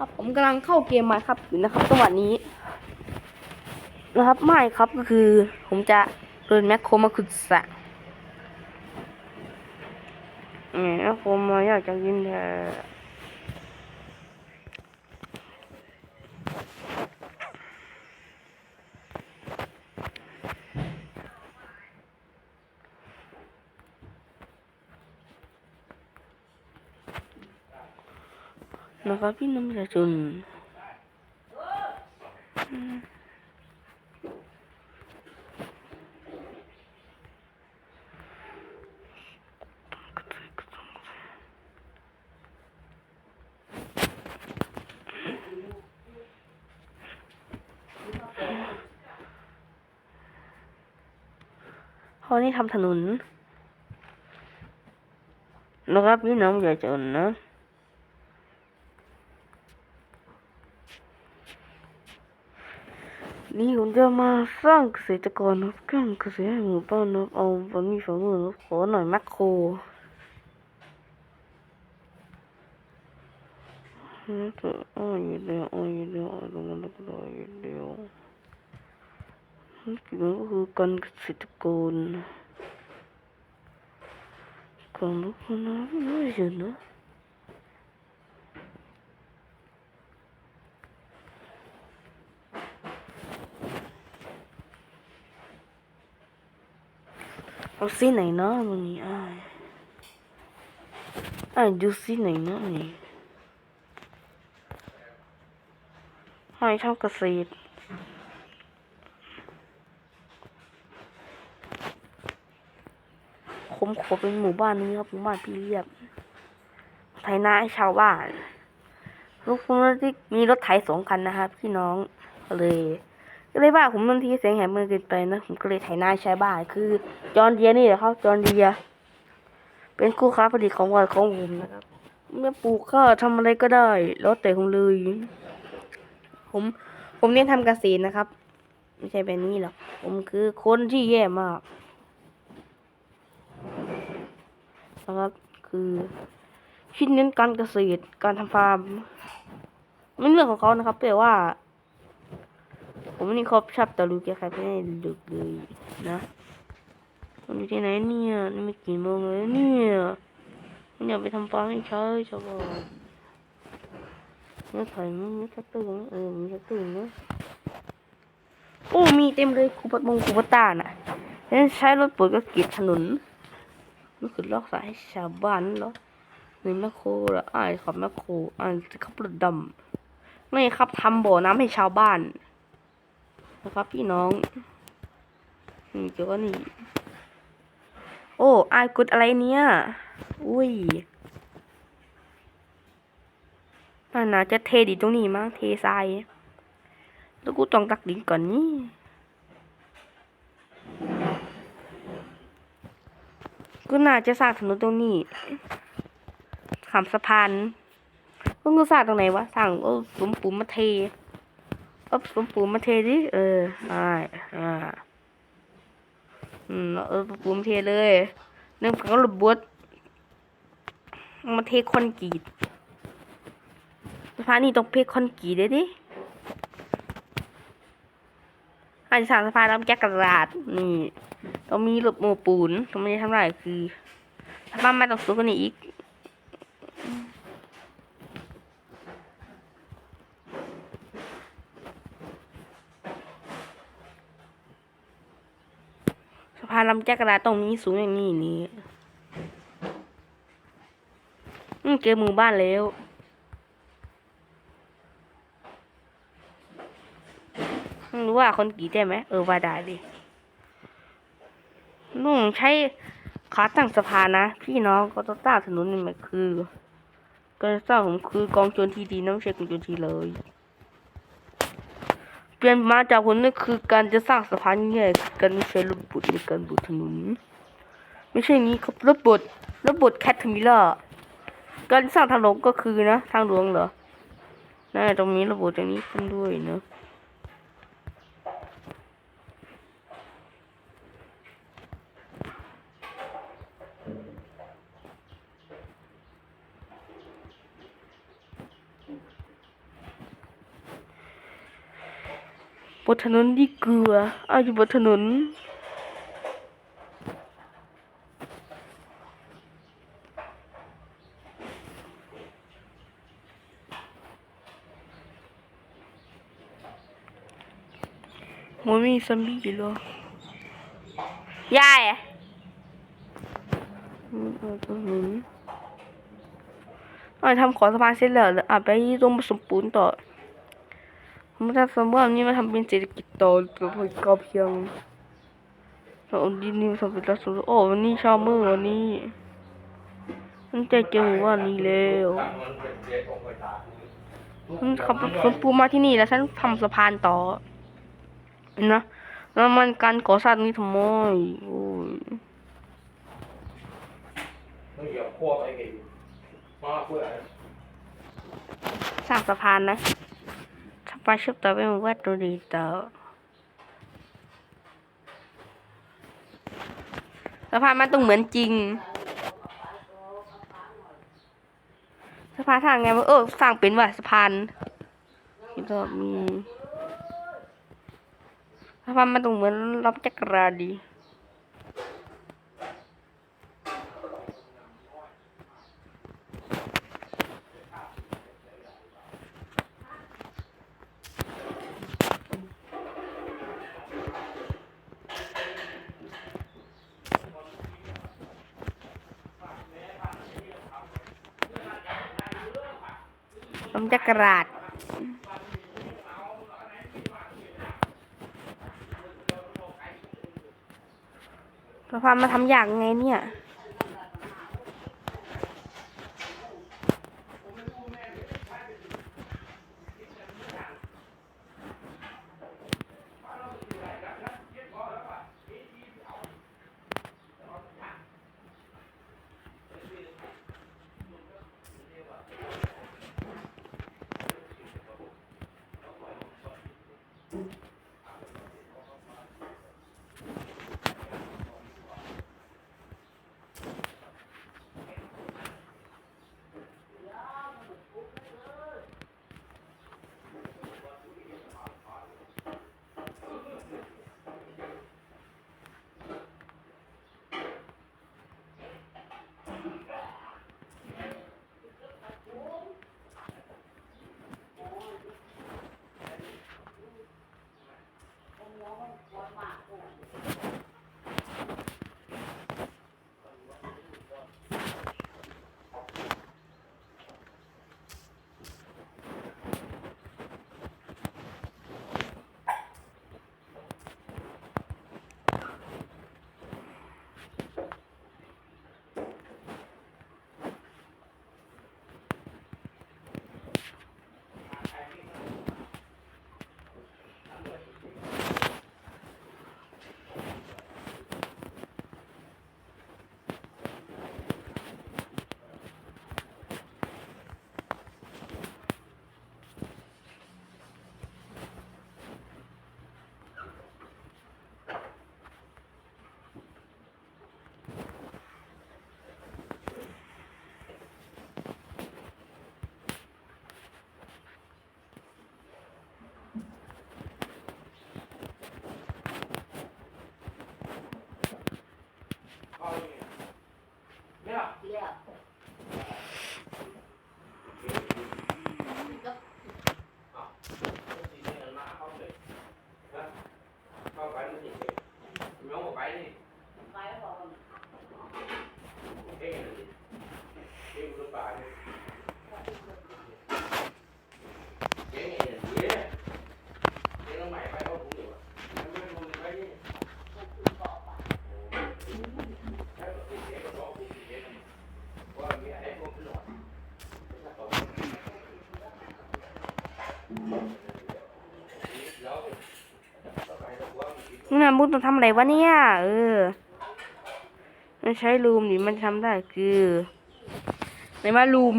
ครับผมกำลังเข้าเกมมาครับอยู่นะครับจังหวะนี้ นะครับไม่ครับก็คือ ผมจะเดินแมคโครมาขุดสระแมคโครมาอยากจะยินแต่ นะครับพี่น้ำประชาชนเขานี่ทำถนนนะครับพี่น้องยาจนนะนี่ผมจะมาสร้างเนะครับสร้างเกษตรให้หมู่บ้านนะ ครับเอาตอนนี้สองหมื่นขอหน่อยแมคโครนี่ตัวอ้อยเดียวอ้อยเดียวอ้อยตรงนั้นก็ได้อ้อยเดียวนี่ก็คือการ เอาสีไหนเนาะมึงนี่อ้าอ้ายดูสีไหนเนาะนี่ให้ทำเกษตรผมขอเป็นหมู่บ้านนี้ครับหมู่บ้านพี่เรียบ ไถนาให้ชาวบ้านลูกผมที่มีรถไถสองคันนะครับพี่น้องเลย เลยว่าผมบางทีเสียงแหบมือเกินไปนะผมก็เลยไถนาใช้บ้านคือจอร์นเดียนี่แหละครับจอร์นเดีย เป็นคู่ค้าผลิตของวันของผมนะครับเมื่อปลูกก็ทำอะไรก็ได้ แล้วแต่ผมเลย ผมผมเน้นทำเกษตรนะครับ ไม่ใช่แบบนี้หรอกผมคือคนที่แย่มากนะครับคือคิดเน้นการเกษตรการทำฟาร์มไม่เรื่องของเขานะครับแต่ว่า ผมนี่ครบชอบตะลุยแกใครไม่ได้ดึกเลยนะมันอยู่ที่ไหนเนี่ยนี่ไม่กี่โมงเลยเนี่ยมันอยากไปทำฟาร์มให้ใช้ชาวบ้านเนื้อไข่มันมีชักตื่นเออมีชักตื่นนะโอ้มีเต็มเลยคูปัดมงคูปัตตาน่ะแล้วใช้รถปุ๋ยก็กีดถนนนี่คือลอกสายให้ชาวบ้านเหรอนี่แมคโครเหรออ้ายขับแมคโครอ้ายขับรถดำนี่ครับทำบ่อน้ำให้ชาวบ้าน นะครับพี่น้องนี่เกี่ยวกับนี่ โอ้อายกดอะไรเนี่ย อุ้ยน่าน่าจะเทดิตรงนี้มั้งเททรายแล้วกูต้องตักดินก่อนนี่ก็น่าจะสร้างถนนตรงนี้ขามสะพานเพิ่งกูสร้างตรงไหนวะสร้างโอ้สมปูนมมาเท อาสมปูมาเทดิ เออใช่อ่า อืมเออปูมาเทเลยเนื่องจากระบดเอามาเทคอนกรีตสะพานนี่ต้องเพคคอนกรีตเลยดิอาจจะสั่งสะพานรับแก๊กระดาษ นี่ ต้องมีระบบโมปูนต้องไม่ได้ทำไรคือสะพานมาต้องสูงกว่านี้อีกาลำแจ๊กระดาต้องมีสูงอย่างนี้นี่อืมเจอหมู่บ้านแล้วรู้ว่าคนกี่ได้ไหมเออว่าได้ดินุ่งใช้ขาตั้งสะพานนะ พี่น้องก็ต้องตั้งถนนนี่มันคือการสร้างผมคือกองโจรทีดีนะไม่ใช่กองโจรทีเลย เปลี่ยนมาจากผลนั่นคือการจะสร้างสะพานแยกกันไม่ใช่รถบบในการบุถนนไม่ใช่นี้ครับรถบบรถบบแคทมิลเลอร์การสร้างทางหลวงก็คือนะ ทางหลวงเหรอน่าตรงนี้ระบบตรงนี้ขึ้นด้วยเนาะ บนถนนที่เกลืออ้าวอยู่บนถนนมันมีซอมบี้อยู่เหรอยายอะอืมเอาตรงนี้เอาทำขอสะพานเสร็จแล้วแล้วอะไปตรงผสมปูนต่อ มันถ้าสมมติว่านี่มาทำเป็นเศรษฐกิจต่อกับพวกกอเพียงเราเอาดินนี่มาทำเป็นรัศมีโอ้วันนี้เช้ามือวันนี้มันใจเจอหมู่านนี้แล้วมันขับรถขนปูมาที่นี่แล้วฉันทำสะพานต่อนะแล้วมันการก่อสร้างนี่ทำไมโอ้ยสร้างสะพานนะ สะพานเชื่อมต่อไปหมู่บ้านตัวดีต่อสะพามันต้องเหมือนจริงสะพานทางไงวะเออสร้างเป็นว่ะสะพานนี่ก็มีสะพานมันต้องเหมือนรับจักรราดี ลำจักราดสะพามาทำอย่างไงเนี่ย มึงน่ะมึงต้องทำอะไรวะเนี่ย เออ มันใช้ลูมนี่มันทำได้คือไหนมาลูม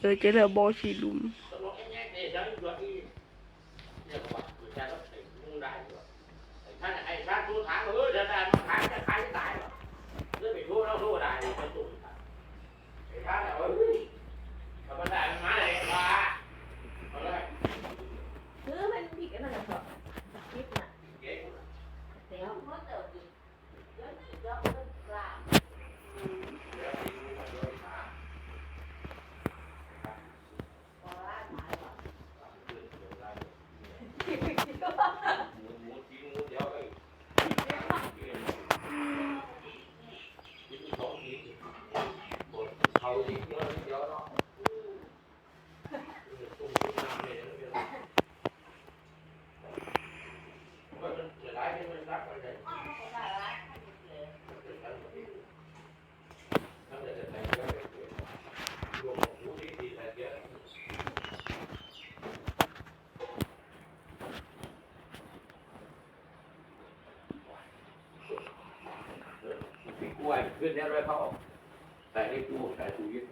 เออเจอแล้วบอชีลูม นเนี่ยเลยเขาแต่ในตู้ใส่ตู้ยึดไปเอามันขึ้นตรงนี้